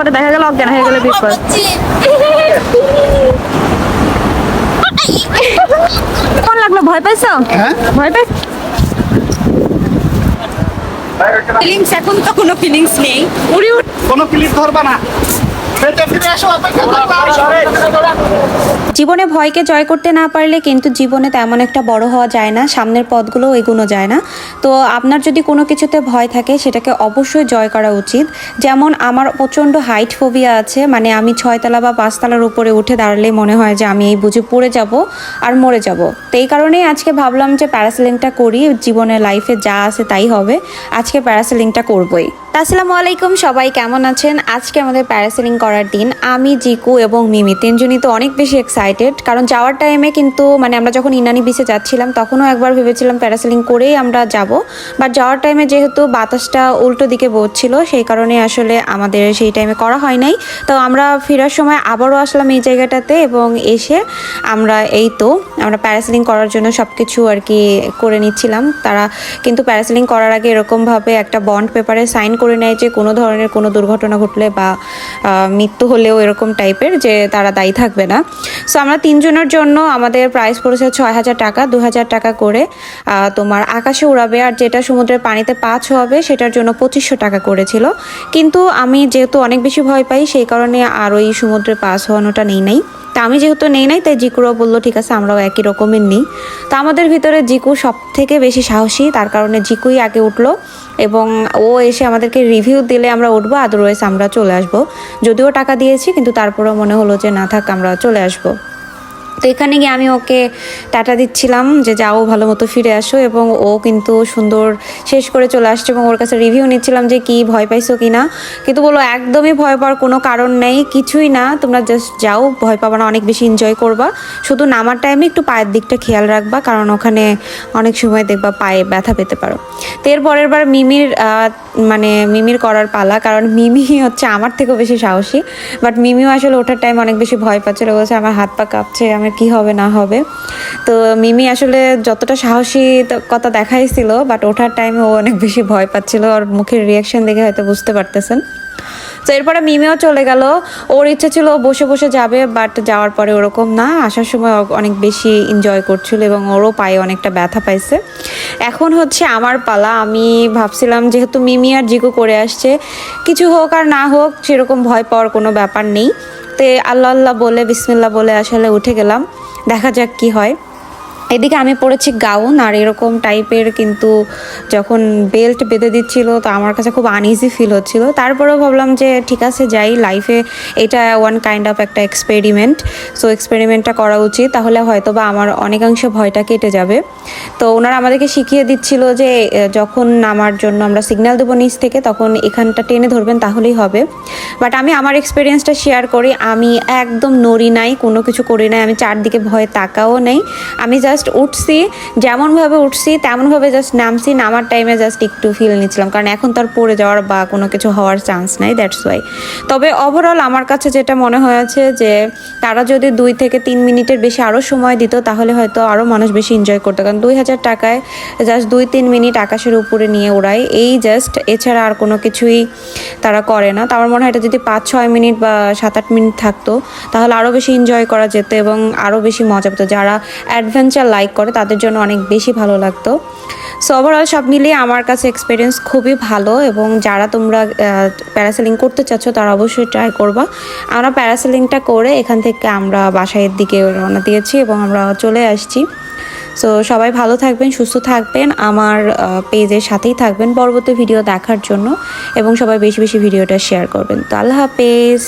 পরে দেখা গেল অজ্ঞান হয়ে গেল বিপদ। কেমন লাগল? ভয় পাইছো? হ্যাঁ? ভয় পাই ফিলিংস এখন তো কোনো ফিলিংস নেই। উড়ি উড়ি কোনো ফিলিংস ধরবা না। জীবনে ভয়কে জয় করতে না পারলে কিন্তু জীবনে তেমন একটা বড় হওয়া যায় না, সামনের পথগুলো এগোনো যায় না। তো আপনার যদি কোনো কিছুতে ভয় থাকে, সেটাকে অবশ্যই জয় করা উচিত। যেমন আমার প্রচণ্ড হাইট ফোবিয়া আছে মানে আমি ছয়তলা বা পাঁচতলার উপরে উঠে দাঁড়ালে মনে হয় যে আমি এই বুঝে পড়ে যাব আর মরে যাব। তো এই কারণেই আজকে ভাবলাম যে প্যারাসেলিংটা করি জীবনে লাইফে যা আছে তাই হবে। আজকে প্যারাসেলিংটা করবই। আসসালামু আলাইকুম, সবাই কেমন আছেন? আজকে আমাদের প্যারাসেলিং করার দিন। আমি, জিকু এবং মিমি, তিনজনই তো অনেক বেশি এক্সাইটেড কারণ যাওয়ার টাইমে কিন্তু মানে আমরা যখন ইনানি বিচে যাচ্ছিলাম, তখনও একবার ভেবেছিলাম প্যারাসেলিং করেই আমরা যাব। বাট যাওয়ার টাইমে যেহেতু বাতাসটা উল্টো দিকে বসছিল সেই কারণে আসলে আমাদের সেই টাইমে করা হয় নাই। তো আমরা ফেরার সময় আবারও আসলাম এই জায়গাটাতে এবং এসে আমরা এই তো, আমরা প্যারাসেলিং করার জন্য সব কিছু আর কি করে নিচ্ছিলাম। তারা কিন্তু প্যারাসেলিং করার আগে এরকমভাবে একটা বন্ড পেপারে সাইন করে নেয় যে কোনো ধরনের কোনো দুর্ঘটনা ঘটলে বা মৃত্যু হলেও এরকম টাইপের যে তারা দায়ী থাকবে না। সো আমরা তিনজনের জন্য আমাদের প্রাইস পড়েছে ছয় হাজার টাকা, দু হাজার টাকা করে। তোমার আকাশে উড়াবে আর যেটা সমুদ্রের পানিতে পাঁচ হবে সেটার জন্য পঁচিশশো টাকা করেছিল। কিন্তু আমি যেহেতু অনেক বেশি ভয় পাই, সেই কারণে আর ওই সমুদ্রে পাস হওয়ানোটা নেই নাই। তা আমি যেহেতু নেই নাই, তাই জিকুরাও বলল, ঠিক আছে, আমরাও একই রকমের নিই। তো আমাদের ভিতরে জিকু সব থেকে বেশি সাহসী, তার কারণে জিকুই আগে উঠল। এবং ও এসে আমাদেরকে রিভিউ দিলে আমরা উঠবো আদারওয়াইজ আমরা চলে আসব। যদিও টাকা দিয়েছি, কিন্তু তারপরেও মনে হলো যে না থাক, আমরা চলে আসব। তো এখানে গিয়ে আমি ওকে টাটা দিচ্ছিলাম যে যাও, ভালো মতো ফিরে আসো এবং ও কিন্তু সুন্দর শেষ করে চলে আসছে এবং ওর কাছে রিভিউ নিচ্ছিলাম যে কি ভয় পাইছো কি না কিন্তু বলো, একদমই ভয় পাওয়ার কোনো কারণ নেই, কিছুই না। তোমরা জাস্ট যাও, ভয় পাবা না, অনেক বেশি এনজয় করবা। শুধু নামার টাইমে একটু পায়ের দিকটা খেয়াল রাখবা, কারণ ওখানে অনেক সময় দেখবা পায়ে ব্যথা পেতে পারো। তো পরের বার মিমির মানে মিমির করার পালা, কারণ মিমি হচ্ছে আমার থেকেও বেশি সাহসী। বাট মিমিও আসলে ওঠার টাইম অনেক বেশি ভয় পাচ্ছিল বলছে, আমার হাত পা কাঁপছে আমার কি হবে, না হবে। তো মিমি আসলে যতটা সাহসী কথা দেখাইছিল বাট ওঠার টাইমে ও অনেক বেশি ভয় পাচ্ছিল, আর মুখের রিয়াকশন দেখে হয়তো বুঝতে পারতেছেন। তো এরপরে মিমিও চলে গেল। ওর ইচ্ছে ছিল বসে বসে যাবে বাট যাওয়ার পরে ওরকম না। আসার সময় অনেক বেশি এনজয় করছিল এবং ওরও পায়ে অনেকটা ব্যথা পাইছে। এখন হচ্ছে আমার পালা। আমি ভাবছিলাম যেহেতু মিমি আর জিকু করে আসছে, কিছু হোক আর না হোক, সেরকম ভয় পাওয়ার কোনো ব্যাপার নেই। তো আল্লাহ আল্লাহ বলে বিসমিল্লা বলে আসলে উঠে গেলাম। দেখা যাক কি হয়। এদিকে আমি পরেছি গাউন আর এরকম টাইপের কিন্তু যখন বেল্ট বেঁধে দিচ্ছিল, তো আমার কাছে খুব আনইজি ফিল হচ্ছিল। তারপরেও ভাবলাম যে ঠিক আছে, যাই লাইফে এটা ওয়ান কাইন্ড অফ একটা এক্সপেরিমেন্ট সো এক্সপেরিমেন্টটা করা উচিত, তাহলে হয়তো বা আমার অনেকাংশ ভয়টা কেটে যাবে। তো ওনারা আমাদেরকে শিখিয়ে দিচ্ছিল যে যখন নামার জন্য আমরা সিগন্যাল দেবো নিচ থেকে, তখন এখানটা টেনে ধরবেন, তাহলেই হবে। বাট আমি আমার এক্সপিরিয়েন্সটা শেয়ার করি, আমি একদম নড়ি নাই, কোনো কিছু করি নাই, আমি চারদিকে ভয়ে তাকাও নেই। আমি জাস্ট উঠছি, যেমনভাবে উঠছি, তেমনভাবে জাস্ট নামছি, নামার টাইমে জাস্ট একটু ফিল নিচ্ছিলাম। কারণ এখন তো আর পড়ে যাওয়ার বা কোনো কিছু হওয়ার চান্স নাই দ্যাটস ওয়াই তবে ওভারঅল আমার কাছে যেটা মনে হয়েছে যে, তারা যদি দুই থেকে তিন মিনিটের বেশি আরও সময় দিত, তাহলে হয়তো আরও মানুষ বেশি এনজয় করতো। কারণ দুই হাজার টাকায় জাস্ট দুই তিন মিনিট আকাশের উপরে নিয়ে ওড়ায় এই জাস্ট এছাড়া আর কোনো কিছুই তারা করে না। তো আমার মনে হয় এটা যদি পাঁচ, ছয় মিনিট বা সাত, আট মিনিট থাকতো, তাহলে আরও বেশি এনজয় করা যেত এবং আরও বেশি মজা পেতো। যারা অ্যাডভেঞ্চার লাইক করে, তাদের জন্য অনেক বেশি ভালো লাগতো। সো ওভারঅল সব মিলিয়ে আমার কাছে এক্সপিরিয়েন্স খুবই ভালো এবং যারা তোমরা প্যারাসেলিং করতে চাচ্ছ, তারা অবশ্যই ট্রাই করবা। আমরা প্যারাসেলিংটা করে এখান থেকে আমরা বাসায়ের দিকে রওনা দিয়েছি এবং আমরা চলে আসছি। সো সবাই ভালো থাকবেন, সুস্থ থাকবেন, আমার পেজের সাথেই থাকবেন পরবর্তী ভিডিও দেখার জন্য এবং সবাই বেশি বেশি ভিডিওটা শেয়ার করবেন। তো আল্লাহ হাফেজ।